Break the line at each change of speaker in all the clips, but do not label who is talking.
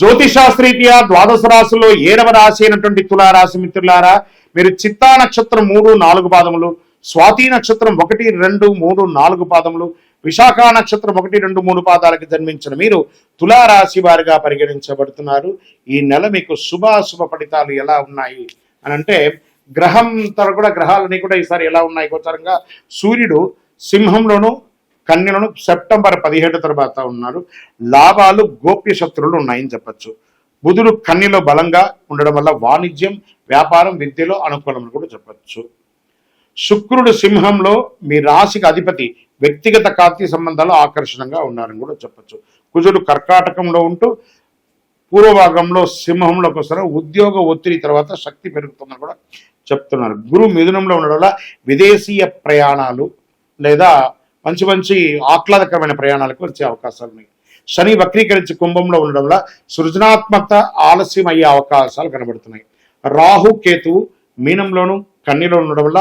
జ్యోతిషాస్త్రీత్యా ద్వాదశ రాశుల్లో ఏడవ రాశి అయినటువంటి తులారాశి మిత్రులారా మీరు చిత్తా నక్షత్రం మూడు నాలుగు పాదములు స్వాతి నక్షత్రం ఒకటి రెండు మూడు నాలుగు పాదములు విశాఖ నక్షత్రం ఒకటి రెండు మూడు పాదాలకు జన్మించిన మీరు తులారాశి వారిగా పరిగణించబడుతున్నారు. ఈ నెల మీకు శుభాశుభ ఫలితాలు ఎలా ఉన్నాయి అని అంటే గ్రహం తర కూడా గ్రహాలన్నీ కూడా ఈసారి ఎలా ఉన్నాయి గోచరంగా? సూర్యుడు సింహంలోను కన్యలను సెప్టెంబర్ పదిహేడు తర్వాత ఉన్నారు. లాభాలు గోప్య శత్రువులు ఉన్నాయని చెప్పచ్చు. బుధుడు కన్యలో బలంగా ఉండడం వల్ల వాణిజ్యం వ్యాపారం విద్యలో అనుకూలమని కూడా చెప్పచ్చు. శుక్రుడు సింహంలో మీ రాశికి అధిపతి వ్యక్తిగత కార్తీ సంబంధాలు ఆకర్షణంగా ఉన్నారని కూడా చెప్పచ్చు. కుజుడు కర్కాటకంలో ఉంటూ పూర్వభాగంలో సింహంలోకి వస్తారు. ఉద్యోగ ఒత్తిడి తర్వాత శక్తి పెరుగుతుందని కూడా చెప్తున్నారు. గురు మిథునంలో ఉండడం వల్ల విదేశీయ ప్రయాణాలు లేదా మంచి మంచి ఆహ్లాదకరమైన ప్రయాణాలకు వచ్చే అవకాశాలు ఉన్నాయి. శని వక్రీకరించి కుంభంలో ఉండడం వల్ల సృజనాత్మకత ఆలస్యం అయ్యే అవకాశాలు కనబడుతున్నాయి. రాహు కేతువు మీనంలోను కన్నీలో ఉండడం వల్ల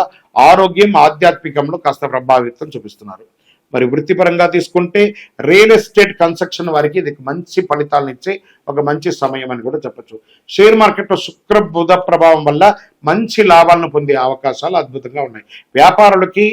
ఆరోగ్యం ఆధ్యాత్మికంలో కాస్త ప్రభావితం చూపిస్తున్నారు. మరి వృత్తిపరంగా తీసుకుంటే రియల్ ఎస్టేట్ కన్స్ట్రక్షన్ వారికి ఇది మంచి ఫలితాలను ఇచ్చే ఒక మంచి సమయం అని కూడా చెప్పొచ్చు. షేర్ మార్కెట్లో శుక్ర బుధ ప్రభావం వల్ల మంచి లాభాలను పొందే అవకాశాలు అద్భుతంగా ఉన్నాయి. వ్యాపారులకి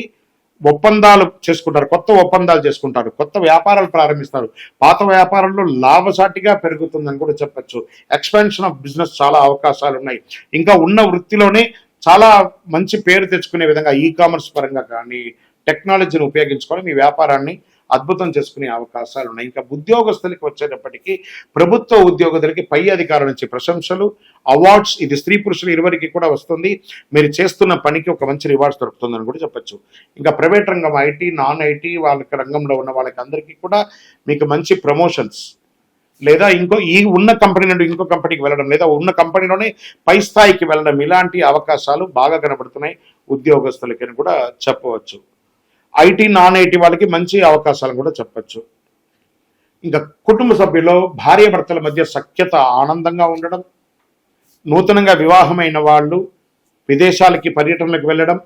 ఒప్పందాలు చేసుకుంటారు కొత్త ఒప్పందాలు చేసుకుంటారు కొత్త వ్యాపారాలు ప్రారంభిస్తారు. పాత వ్యాపారంలో లాభసాటిగా పెరుగుతుందని కూడా చెప్పొచ్చు. ఎక్స్పాన్షన్ ఆఫ్ బిజినెస్ చాలా అవకాశాలు ఉన్నాయి. ఇంకా ఉన్న వృత్తిలోనే చాలా మంచి పేరు తెచ్చుకునే విధంగా ఈ కామర్స్ పరంగా కానీ టెక్నాలజీని ఉపయోగించుకొని మీ వ్యాపారాన్ని అద్భుతం చేసుకునే అవకాశాలు ఉన్నాయి. ఇంకా ఉద్యోగస్తులకి వచ్చేటప్పటికీ ప్రభుత్వ ఉద్యోగులకి పై అధికారుల నుంచి ప్రశంసలు అవార్డ్స్ ఇది స్త్రీ పురుషులు ఇరువరికి కూడా వస్తుంది. మీరు చేస్తున్న పనికి ఒక మంచి రివార్డ్స్ దొరుకుతుందని కూడా చెప్పొచ్చు. ఇంకా ప్రైవేట్ రంగం ఐటీ నాన్ ఐటీ వాళ్ళకి రంగంలో ఉన్న వాళ్ళకి అందరికీ కూడా మీకు మంచి ప్రమోషన్స్. లేదా ఇంకో ఈ ఉన్న కంపెనీ నుండి ఇంకో కంపెనీకి వెళ్ళడం లేదా ఉన్న కంపెనీలోనే పై స్థాయికి వెళ్ళడం ఇలాంటి అవకాశాలు బాగా కనబడుతున్నాయి ఉద్యోగస్తులకి అని కూడా చెప్పవచ్చు. ఐటీ నాన్ ఐటీ వాళ్ళకి మంచి అవకాశాలు కూడా చెప్పచ్చు. ఇంకా కుటుంబ సభ్యుల్లో భార్య భర్తల మధ్య సఖ్యత ఆనందంగా ఉండడం నూతనంగా వివాహమైన వాళ్ళు విదేశాలకి పర్యటనలకు వెళ్ళడం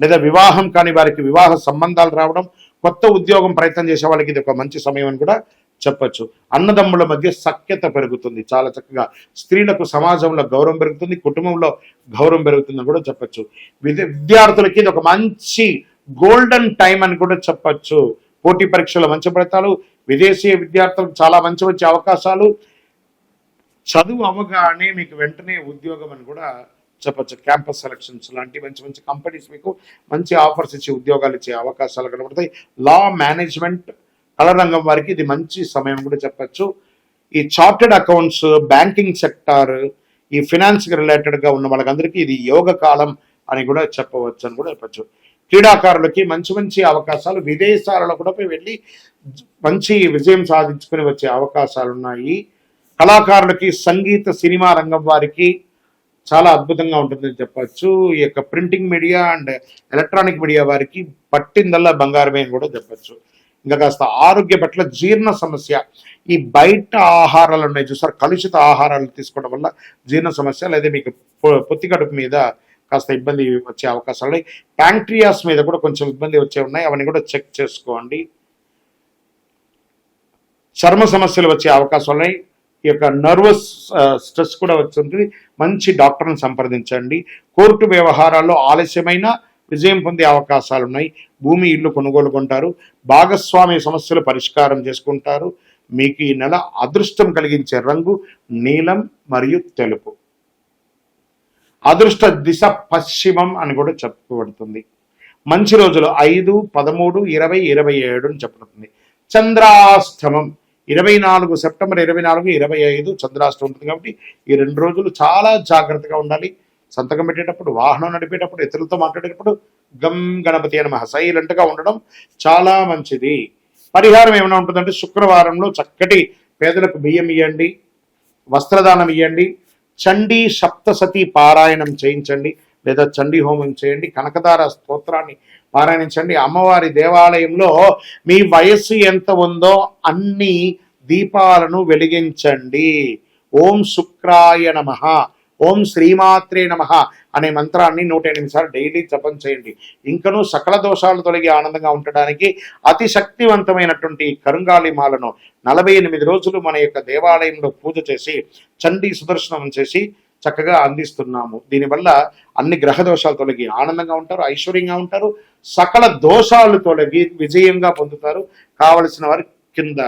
లేదా వివాహం కాని వారికి వివాహ సంబంధాలు రావడం కొత్త ఉద్యోగం ప్రయత్నం చేసే వాళ్ళకి ఇది ఒక మంచి సమయం అని కూడా చెప్పచ్చు. అన్నదమ్ముల మధ్య సఖ్యత పెరుగుతుంది చాలా చక్కగా. స్త్రీలకు సమాజంలో గౌరవం పెరుగుతుంది కుటుంబంలో గౌరవం పెరుగుతుందని కూడా చెప్పచ్చు. విద్య విద్యార్థులకి ఇది ఒక మంచి గోల్డెన్ టైం అని కూడా చెప్పచ్చు. పోటీ పరీక్షలు మంచి ఫలితాలు విదేశీ విద్యార్థులకు చాలా మంచి మంచి అవకాశాలు. చదువు అవగానే మీకు వెంటనే ఉద్యోగం అని కూడా చెప్పచ్చు. క్యాంపస్ సెలక్షన్స్ లాంటి మంచి మంచి కంపెనీస్ మీకు మంచి ఆఫర్స్ ఇచ్చి ఉద్యోగాలు ఇచ్చే అవకాశాలు కనబడతాయి. లా మేనేజ్మెంట్ కళ రంగం వారికి ఇది మంచి సమయం కూడా చెప్పచ్చు. ఈ చార్టెడ్ అకౌంట్స్ బ్యాంకింగ్ సెక్టార్ ఈ ఫినాన్స్ రిలేటెడ్గా ఉన్న వాళ్ళకందరికీ ఇది యోగ కాలం అని కూడా చెప్పవచ్చు అని కూడా చెప్పచ్చు. క్రీడాకారులకి మంచి మంచి అవకాశాలు విదేశాలలో కూడా పోయి వెళ్ళి మంచి విజయం సాధించుకుని వచ్చే అవకాశాలు ఉన్నాయి కళాకారులకి సంగీత సినిమా రంగం వారికి చాలా అద్భుతంగా ఉంటుందని చెప్పచ్చు. ఈ యొక్క printing media and electronic media వారికి పట్టిందల్లా బంగారమే అని కూడా చెప్పచ్చు. ఇంకా కాస్త ఆరోగ్య పట్ల జీర్ణ సమస్య ఈ బయట ఆహారాలు ఉన్నాయి చూసారు కలుషిత ఆహారాలు తీసుకోవడం వల్ల జీర్ణ సమస్య లేదా మీకు పొత్తి కడుపు మీద కాస్త ఇబ్బంది వచ్చే అవకాశాలు ఉన్నాయి. ప్యాంక్రియాస్ మీద కూడా కొంచెం ఇబ్బంది వచ్చే ఉన్నాయి. అవన్నీ కూడా చెక్ చేసుకోండి. చర్మ సమస్యలు వచ్చే అవకాశాలు ఉన్నాయి. ఈ యొక్క నర్వస్ స్ట్రెస్ కూడా వచ్చింది మంచి డాక్టర్ని సంప్రదించండి. కోర్టు వ్యవహారాల్లో ఆలస్యమైన విజయం పొందే అవకాశాలు ఉన్నాయి. భూమి ఇల్లు కొనుగోలు కొంటారు. భాగస్వామ్య సమస్యలు పరిష్కారం చేసుకుంటారు. మీకు ఈ నెల అదృష్టం కలిగించే రంగు నీలం మరియు తెలుపు. అదృష్ట దిశ పశ్చిమం అని కూడా చెప్పబడుతుంది. మంచి రోజులు ఐదు పదమూడు ఇరవై ఇరవై ఏడు అని చెప్పబడుతుంది. చంద్రాష్టమం. ఇరవై నాలుగు సెప్టెంబర్ ఇరవై నాలుగు ఇరవై ఐదు చంద్రాష్టమం ఉంటుంది కాబట్టి ఈ రెండు రోజులు చాలా జాగ్రత్తగా ఉండాలి. సంతకం పెట్టేటప్పుడు వాహనం నడిపేటప్పుడు ఇతరులతో మాట్లాడేటప్పుడు గం గణపతి అని సైలెంట్గా ఉండడం చాలా మంచిది. పరిహారం ఏమైనా ఉంటుందంటే శుక్రవారంలో చక్కటి పేదలకు బియ్యం ఇవ్వండి వస్త్రదానం ఇవ్వండి చండీ సప్తసతి పారాయణం చేయించండి లేదా చండీ హోమం చేయండి కనకదార స్తోత్రాన్ని పారాయణించండి అమ్మవారి దేవాలయంలో మీ వయస్సు ఎంత ఉందో అన్ని దీపాలను వెలిగించండి. ఓం శుక్రాయ నమ. ఓం శ్రీమాత్రే నమ అనే మంత్రాన్ని నూట ఎనిమిది సార్లు డైలీ జపం చేయండి. ఇంకనూ సకల దోషాలు తొలగి ఆనందంగా ఉండడానికి అతి శక్తివంతమైనటువంటి ఈ మాలను నలభై ఎనిమిది రోజులు మన యొక్క దేవాలయంలో పూజ చేసి చండీ సుదర్శనం చేసి చక్కగా అందిస్తున్నాము. దీనివల్ల అన్ని గ్రహ దోషాలు తొలగి ఆనందంగా ఉంటారు ఐశ్వర్యంగా ఉంటారు సకల దోషాలు తొలగి విజయంగా పొందుతారు. కావలసిన వారి కింద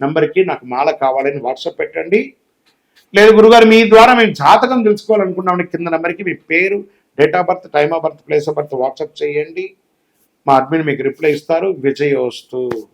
నంబర్కి నాకు మాల కావాలని వాట్సాప్ పెట్టండి. లేదు గురుగారు మీ ద్వారా మేము జాతకం తెలుసుకోవాలనుకున్నామని కింద నెంబర్కి మీ పేరు date of birth time of birth place of birth WhatsApp చేయండి. మా అడ్మిన్ మీకు రిప్లై ఇస్తారు. విజయోస్తు.